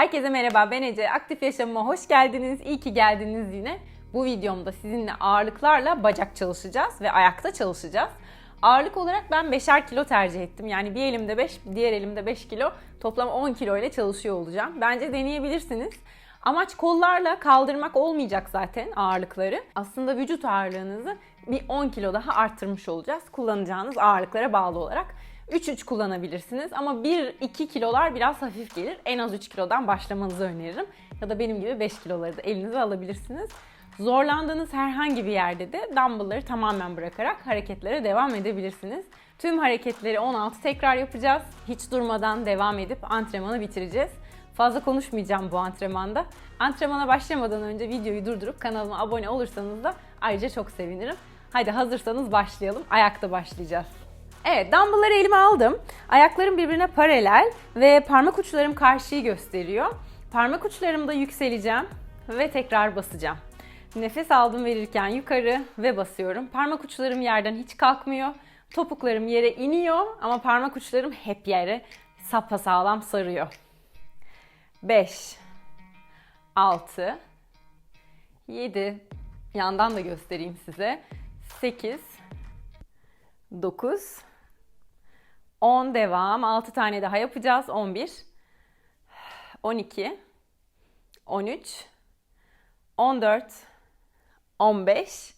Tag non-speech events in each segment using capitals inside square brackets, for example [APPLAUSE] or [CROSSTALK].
Herkese merhaba ben Ece. Aktif Yaşamıma hoş geldiniz. İyi ki geldiniz yine. Bu videomda sizinle ağırlıklarla bacak çalışacağız ve ayakta çalışacağız. Ağırlık olarak ben 5'er kilo tercih ettim. Yani bir elimde 5, diğer elimde 5 kilo. Toplam 10 kilo ile çalışıyor olacağım. Bence deneyebilirsiniz. Amaç kollarla kaldırmak olmayacak zaten ağırlıkları. Aslında vücut ağırlığınızı bir 10 kilo daha arttırmış olacağız. Kullanacağınız ağırlıklara bağlı olarak. 3-3 kullanabilirsiniz ama 1-2 kilolar biraz hafif gelir. En az 3 kilodan başlamanızı öneririm. Ya da benim gibi 5 kiloları da elinize alabilirsiniz. Zorlandığınız herhangi bir yerde de dumbbellları tamamen bırakarak hareketlere devam edebilirsiniz. Tüm hareketleri 16 tekrar yapacağız. Hiç durmadan devam edip antrenmanı bitireceğiz. Fazla konuşmayacağım bu antrenmanda. Antrenmana başlamadan önce videoyu durdurup kanalıma abone olursanız da ayrıca çok sevinirim. Haydi hazırsanız başlayalım. Ayakta başlayacağız. Evet, dumbbellları elime aldım. Ayaklarım birbirine paralel ve parmak uçlarım karşıyı gösteriyor. Parmak uçlarımda yükseleceğim ve tekrar basacağım. Nefes aldım verirken yukarı ve basıyorum. Parmak uçlarım yerden hiç kalkmıyor. Topuklarım yere iniyor ama parmak uçlarım hep yere sapasağlam sarıyor. 5 6 7 yandan da göstereyim size. 8 9 10 devam. 6 tane daha yapacağız. 11 12 13 14 15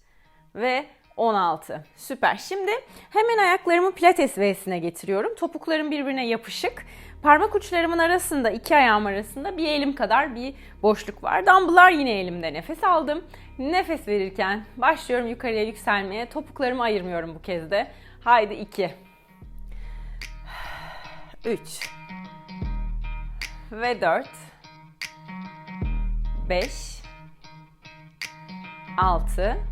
ve 16. Süper. Şimdi hemen ayaklarımı pilates V'sine getiriyorum. Topuklarım birbirine yapışık. Parmak uçlarımın arasında, iki ayağım arasında bir elim kadar bir boşluk var. Dumbbell'lar yine elimde. Nefes aldım. Nefes verirken başlıyorum yukarıya yükselmeye. Topuklarımı ayırmıyorum bu kez de. Haydi 2. 3. Ve 4. 5. 6.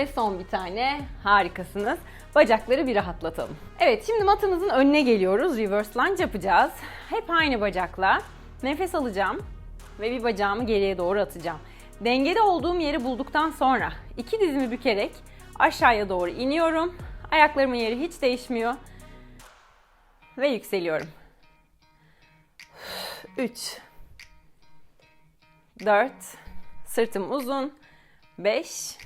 Ve son bir tane. Harikasınız. Bacakları bir rahatlatalım. Evet şimdi matımızın önüne geliyoruz. Reverse lunge yapacağız. Hep aynı bacakla. Nefes alacağım ve bir bacağımı geriye doğru atacağım. Dengede olduğum yeri bulduktan sonra iki dizimi bükerek aşağıya doğru iniyorum. Ayaklarımın yeri hiç değişmiyor. Ve yükseliyorum. 3 4 Sırtım uzun. 5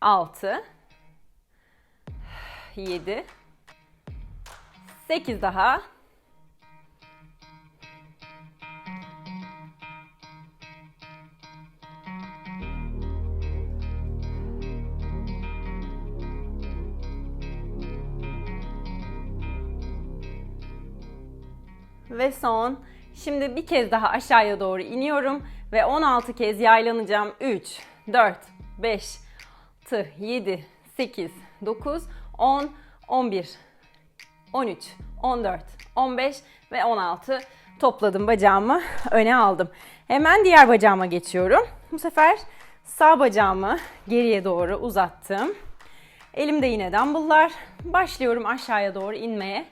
6 7 8 daha ve son. Şimdi bir kez daha aşağıya doğru iniyorum ve 16 kez yaylanacağım. 3 4 5 6, 7, 8, 9, 10, 11, 13, 14, 15 ve 16 topladım bacağımı [LAUGHS] öne aldım. Hemen diğer bacağıma geçiyorum. Bu sefer sağ bacağımı geriye doğru uzattım. Elimde yine dumbbell'lar. Başlıyorum aşağıya doğru inmeye.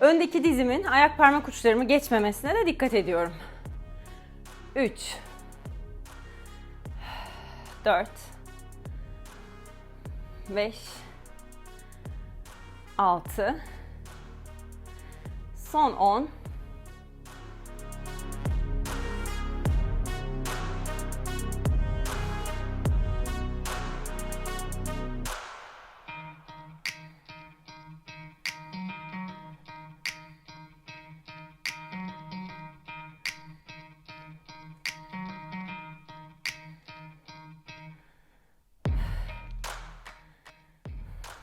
Öndeki dizimin ayak parmak uçlarımı geçmemesine de dikkat ediyorum. 3 4 5 6 son 10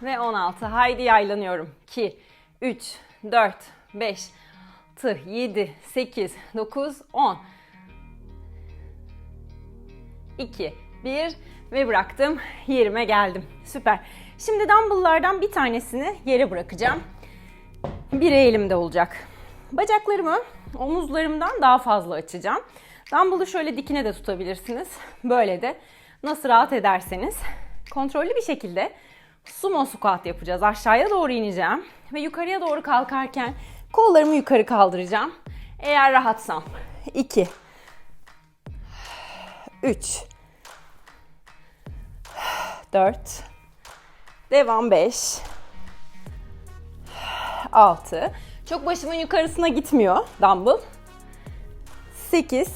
ve 16. Haydi yaylanıyorum. 2, 3, 4, 5, 6, 7, 8, 9, 10. 2, 1 ve bıraktım. Yerime geldim. Süper. Şimdi dumbbell'lardan bir tanesini yere bırakacağım. Biri elimde olacak. Bacaklarımı omuzlarımdan daha fazla açacağım. Dumbbell'ı şöyle dikine de tutabilirsiniz. Böyle de nasıl rahat ederseniz kontrollü bir şekilde sumo squat yapacağız. Aşağıya doğru ineceğim ve yukarıya doğru kalkarken kollarımı yukarı kaldıracağım. Eğer rahatsam. 2 3 4 Devam 5 6 Çok başımın yukarısına gitmiyor dumbbell. 8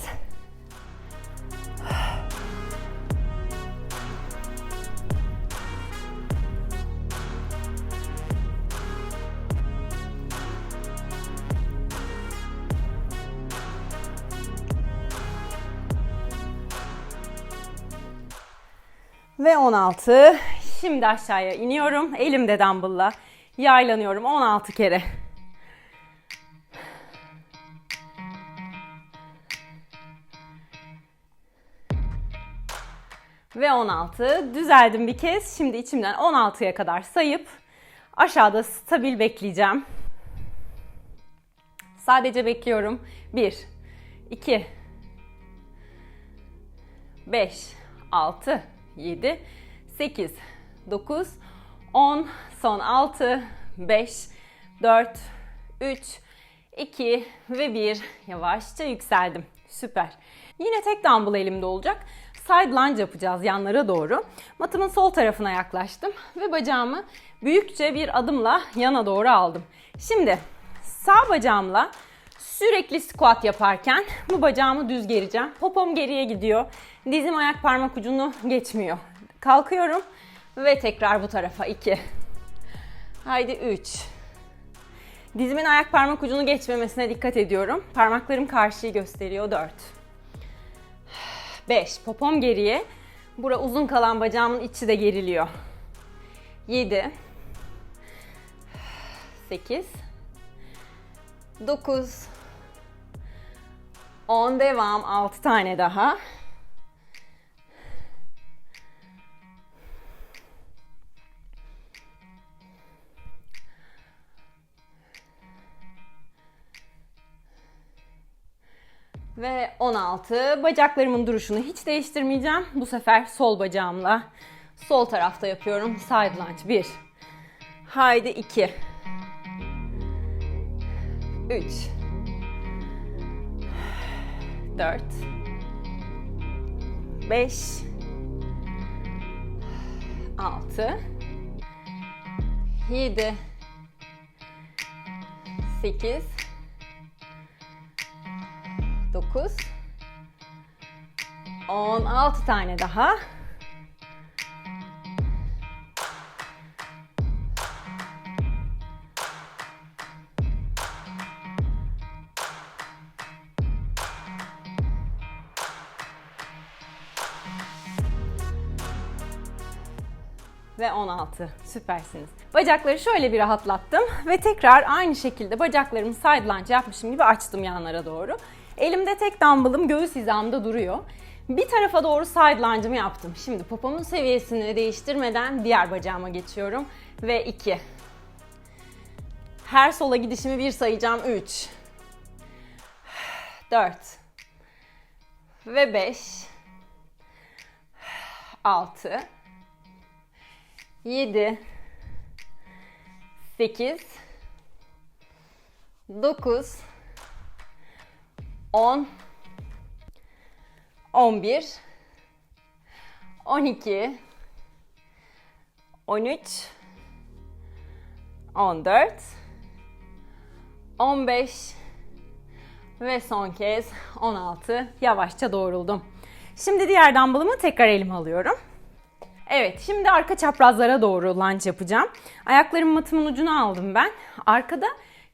Ve 16. Şimdi aşağıya iniyorum. Elimde dumbbell'la yaylanıyorum 16 kere. Ve 16. Düzeldim bir kez. Şimdi içimden 16'ya kadar sayıp aşağıda stabil bekleyeceğim. Sadece bekliyorum. 1 2 5 6 7 8 9 10 son 6 5 4 3 2 ve 1 yavaşça yükseldim. Süper. Yine tek dumbbell elimde olacak. Side lunge yapacağız yanlara doğru. Matımın sol tarafına yaklaştım ve bacağımı büyükçe bir adımla yana doğru aldım. Şimdi sağ bacağımla sürekli squat yaparken bu bacağımı düz gereceğim. Popom geriye gidiyor. Dizim ayak parmak ucunu [LAUGHS] geçmiyor. Kalkıyorum ve tekrar bu tarafa 2. Haydi 3. Dizimin ayak parmak ucunu geçmemesine dikkat ediyorum. Parmaklarım karşıyı gösteriyor 4. 5. Popom geriye. Bura uzun kalan bacağımın içi de geriliyor. 7. 8. 9. 10 devam. 6 tane daha. Ve 16. Bacaklarımın duruşunu hiç değiştirmeyeceğim. Bu sefer sol bacağımla sol tarafta yapıyorum. Side lunge. 1. Haydi 2. 3. 4. 5. 6. 7. 8. 9 16 tane daha. ve 16. Süpersiniz. Bacakları şöyle bir rahatlattım ve tekrar aynı şekilde bacaklarımı side lunge yapmışım gibi açtım yanlara doğru. Elimde tek dumbbellım göğüs hizamda duruyor. Bir tarafa doğru side yaptım. Şimdi popomun seviyesini değiştirmeden diğer bacağıma geçiyorum. Ve 2. Her sola gidişimi bir sayacağım. 3. 4. Ve 5. 6. 7. 8. 9. 10 11 12 13 14 15 ve son kez 16 yavaşça doğruldum. Şimdi diğer dumbbellımı tekrar elime alıyorum. Evet, şimdi arka çaprazlara doğru lunge yapacağım. Ayaklarım matımın ucuna aldım ben. Arkada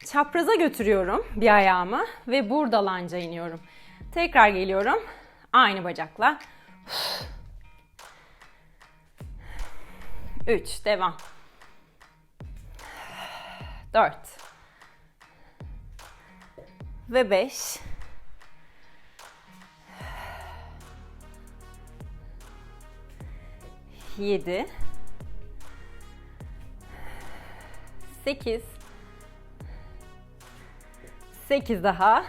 çapraza götürüyorum bir ayağımı ve burada lanca iniyorum. Tekrar geliyorum. Aynı bacakla. 3 devam. 4 ve 5 7 8 8 daha.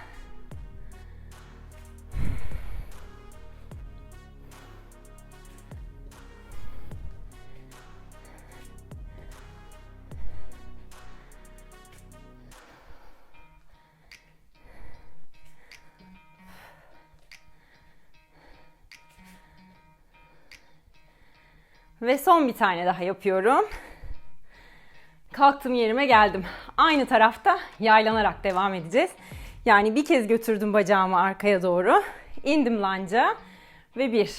Ve son bir tane daha yapıyorum. Kalktım yerime geldim. Aynı tarafta yaylanarak devam edeceğiz. Yani bir kez götürdüm bacağımı arkaya doğru. İndim lanca. Ve bir,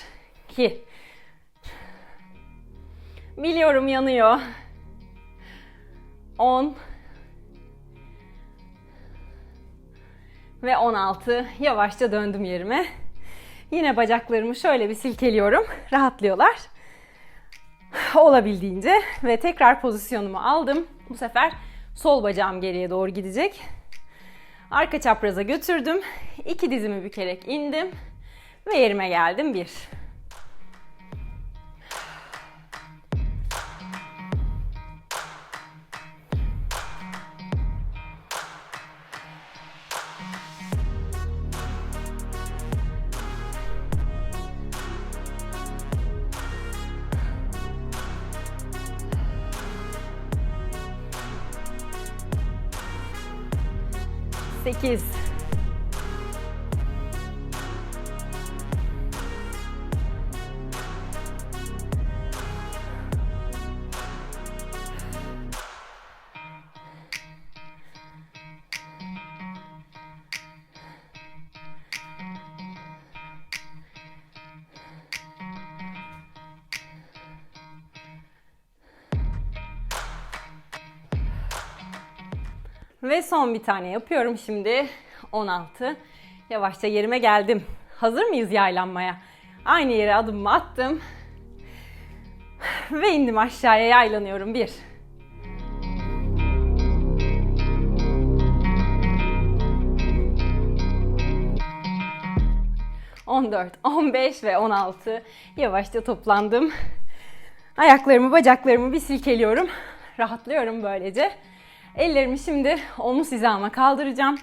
iki. Biliyorum yanıyor. 10 ve 16 yavaşça döndüm yerime. Yine bacaklarımı şöyle bir silkeliyorum. Rahatlıyorlar. Olabildiğince ve tekrar pozisyonumu aldım. Bu sefer sol bacağım geriye doğru gidecek. Arka çapraza götürdüm. İki dizimi bükerek indim ve yerime geldim. Bir. Marques. Ve son bir tane yapıyorum şimdi. 16. Yavaşça yerime geldim. Hazır mıyız yaylanmaya? Aynı yere adımımı attım. Ve indim aşağıya yaylanıyorum. Bir. On dört, on beş ve on altı. Yavaşça toplandım. Ayaklarımı, bacaklarımı bir silkeliyorum. Rahatlıyorum böylece. Ellerimi şimdi omuz hizama kaldıracağım.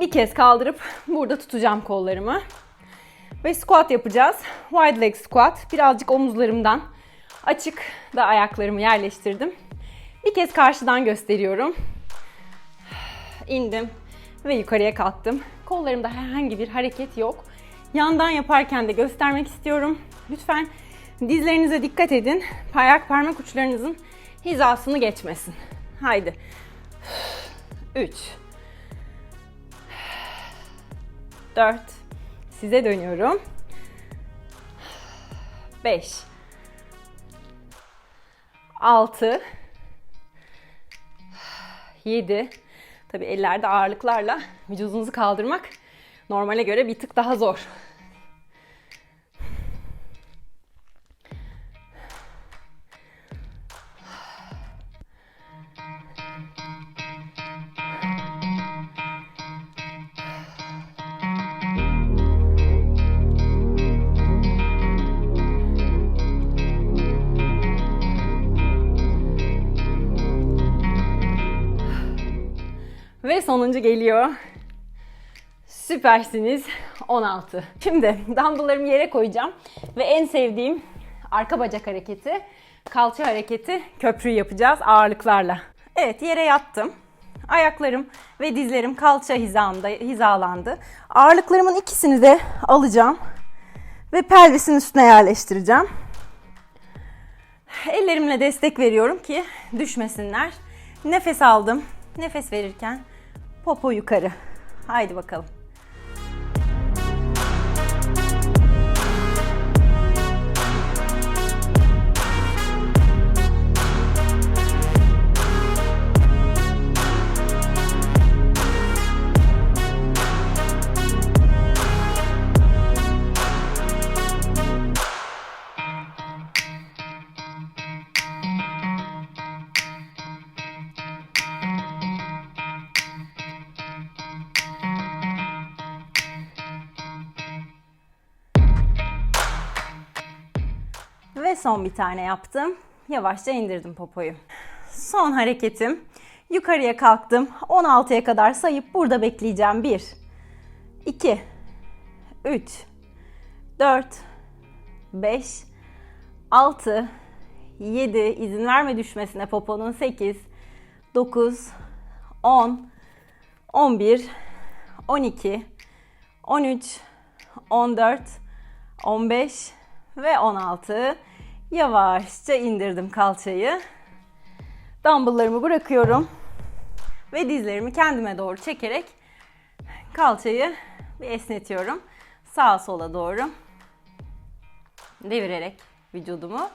Bir kez kaldırıp burada tutacağım kollarımı. Ve squat yapacağız. Wide leg squat. Birazcık omuzlarımdan açık da ayaklarımı yerleştirdim. Bir kez karşıdan gösteriyorum. İndim ve yukarıya kalktım. Kollarımda herhangi bir hareket yok. Yandan yaparken de göstermek istiyorum. Lütfen dizlerinize dikkat edin. Ayak parmak uçlarınızın hizasını geçmesin. Haydi. 3 4 Size dönüyorum. 5 6 7 Tabi ellerde ağırlıklarla vücudunuzu kaldırmak normale göre bir tık daha zor. Ve sonuncu geliyor. Süpersiniz. 16. Şimdi dumbbelllarımı yere koyacağım. Ve en sevdiğim arka bacak hareketi, kalça hareketi, köprü yapacağız ağırlıklarla. Evet yere yattım. Ayaklarım ve dizlerim kalça hizamda, hizalandı. Ağırlıklarımın ikisini de alacağım. Ve pelvisin üstüne yerleştireceğim. Ellerimle destek veriyorum ki düşmesinler. Nefes aldım. Nefes verirken popo yukarı. Haydi bakalım. Ve son bir tane yaptım. Yavaşça indirdim popoyu. Son hareketim. Yukarıya kalktım. 16'ya kadar sayıp burada bekleyeceğim. 1 2 3 4 5 6 7 izin verme düşmesine poponun 8 9 10 11 12 13 14 15 ve 16. Yavaşça indirdim kalçayı. Dumbbelllarımı bırakıyorum. Ve dizlerimi kendime doğru çekerek kalçayı bir esnetiyorum. Sağa sola doğru devirerek vücudumu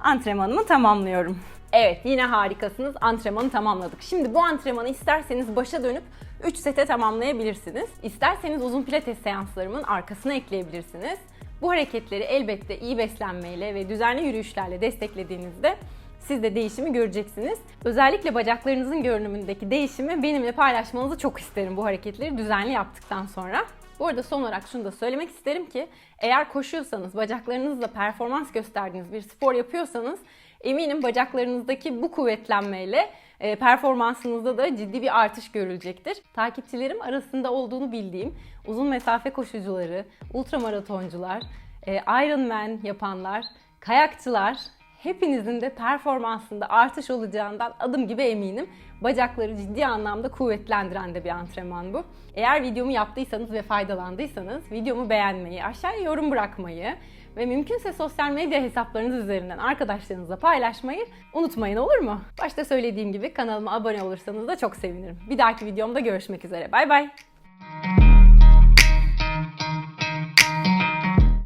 antrenmanımı tamamlıyorum. Evet yine harikasınız. Antrenmanı tamamladık. Şimdi bu antrenmanı isterseniz başa dönüp 3 sete tamamlayabilirsiniz. İsterseniz uzun pilates seanslarımın arkasına ekleyebilirsiniz. Bu hareketleri elbette iyi beslenmeyle ve düzenli yürüyüşlerle desteklediğinizde siz de değişimi göreceksiniz. Özellikle bacaklarınızın görünümündeki değişimi benimle paylaşmanızı çok isterim bu hareketleri düzenli yaptıktan sonra. Bu arada son olarak şunu da söylemek isterim ki eğer koşuyorsanız, bacaklarınızla performans gösterdiğiniz bir spor yapıyorsanız eminim bacaklarınızdaki bu kuvvetlenmeyle performansınızda da ciddi bir artış görülecektir. Takipçilerim arasında olduğunu bildiğim uzun mesafe koşucuları, ultramaratoncular, e, Ironman yapanlar, kayakçılar hepinizin de performansında artış olacağından adım gibi eminim. Bacakları ciddi anlamda kuvvetlendiren de bir antrenman bu. Eğer videomu yaptıysanız ve faydalandıysanız videomu beğenmeyi, aşağıya yorum bırakmayı ve mümkünse sosyal medya hesaplarınız üzerinden arkadaşlarınızla paylaşmayı unutmayın olur mu? Başta söylediğim gibi kanalıma abone olursanız da çok sevinirim. Bir dahaki videomda görüşmek üzere. Bay bay.